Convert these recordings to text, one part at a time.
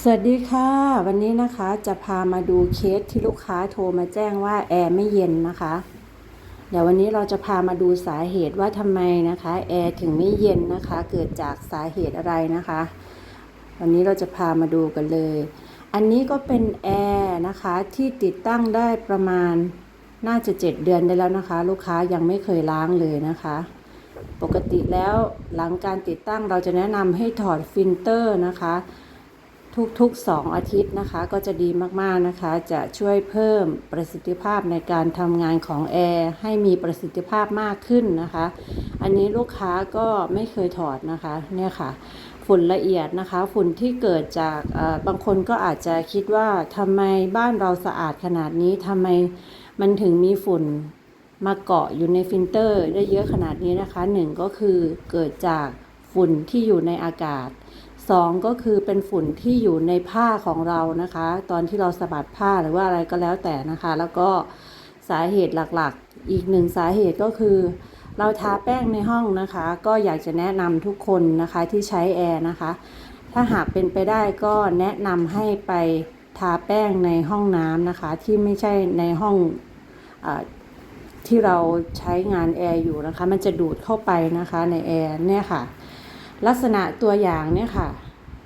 สวัสดีค่ะ วันนี้นะคะจะพามาดูเคสที่ลูกค้าโทรมาแจ้งว่าแอร์ไม่เย็นนะคะ เดี๋ยววันนี้เราจะพามาดูสาเหตุว่าทำไมนะคะแอร์ถึงไม่เย็นนะคะ เกิดจากสาเหตุอะไรนะคะ วันนี้เราจะพามาดูกันเลย อันนี้ก็เป็นแอร์นะคะที่ติดตั้งได้ประมาณน่าจะ 7 เดือนได้แล้วนะคะ ลูกค้ายังไม่เคยล้างเลยนะคะปกติแล้วหลังการติดตั้งเราจะแนะนำให้ถอดฟิลเตอร์นะคะ ทุกๆ 2 อาทิตย์นะคะ ก็จะดีมากๆนะคะ จะช่วยเพิ่มประสิทธิภาพในการทำงานของแอร์ให้มีประสิทธิภาพมากขึ้นนะคะ อันนี้ลูกค้าก็ไม่เคยถอดนะคะเนี่ยค่ะ ฝุ่นละเอียดนะคะ ฝุ่นที่เกิดจากเอ่อบางคนก็อาจจะคิดว่าทำไมบ้านเราสะอาดขนาดนี้ทำไมมันถึงมีฝุ่นมาเกาะอยู่ในฟิลเตอร์ได้เยอะขนาดนี้นะคะหนึ่งก็คือเกิดจากฝุ่นที่อยู่ในอากาศ สองก็คือเป็นฝุ่นที่อยู่ในผ้าของเรานะคะ ตอนที่เราสะบัดผ้าหรือว่าอะไรก็แล้วแต่นะคะ แล้วก็สาเหตุหลักๆ อีกหนึ่งสาเหตุก็คือ เราทาแป้งในห้องนะคะ ก็อยากจะแนะนำทุกคนนะคะที่ใช้แอร์นะคะ ถ้าหากเป็นไปได้ก็แนะนำให้ไปทาแป้งในห้องน้ำนะคะ ที่ไม่ใช่ในห้องอที่เราใช้งานแอร์อยู่นะคะ มันจะดูดเข้าไปนะคะในแอร์เนี่ยค่ะ ลักษณะตัวอย่างเนี่ยค่ะ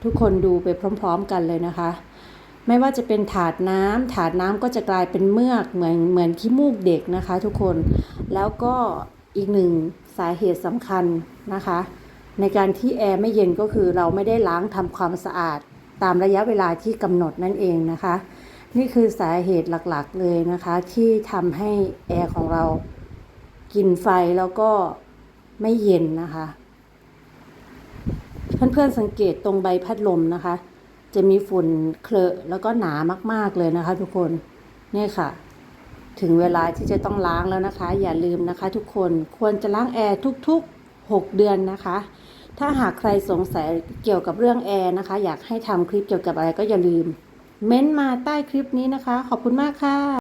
ทุกคนดูไปพร้อม ๆ กันเลยนะคะ ไม่ว่าจะเป็นถาดน้ำถาดน้ำก็จะกลายเป็นเมือกเหมือนเหมือนขี้มูกเด็กนะคะ ทุกคนแล้วก็อีกหนึ่งสาเหตุสำคัญนะคะ ในการที่แอร์ไม่เย็นก็คือเราไม่ได้ล้างทำความสะอาดตามระยะเวลาที่กำหนดนั่นเองนะคะ นี่คือสาเหตุหลักๆเลยนะคะ ที่ทำให้แอร์ของเรากินไฟแล้วก็ไม่เย็นนะคะ เพื่อนๆสังเกตตรงใบพัดลมนะคะ จะมีฝุ่นเคลอะแล้วก็หนามากๆเลยนะคะ ทุกคนนี่ค่ะ ถึงเวลาที่จะต้องล้างแล้วนะคะ อย่าลืมนะคะ ทุกคนควรจะล้างแอร์ทุกๆ 6 เดือนนะคะ ถ้าหากใครสงสัยเกี่ยวกับเรื่องแอร์นะคะ อยากให้ทำคลิปเกี่ยวกับอะไรก็อย่าลืม เม้นต์มาใต้คลิปนี้นะคะ ขอบคุณมากค่ะ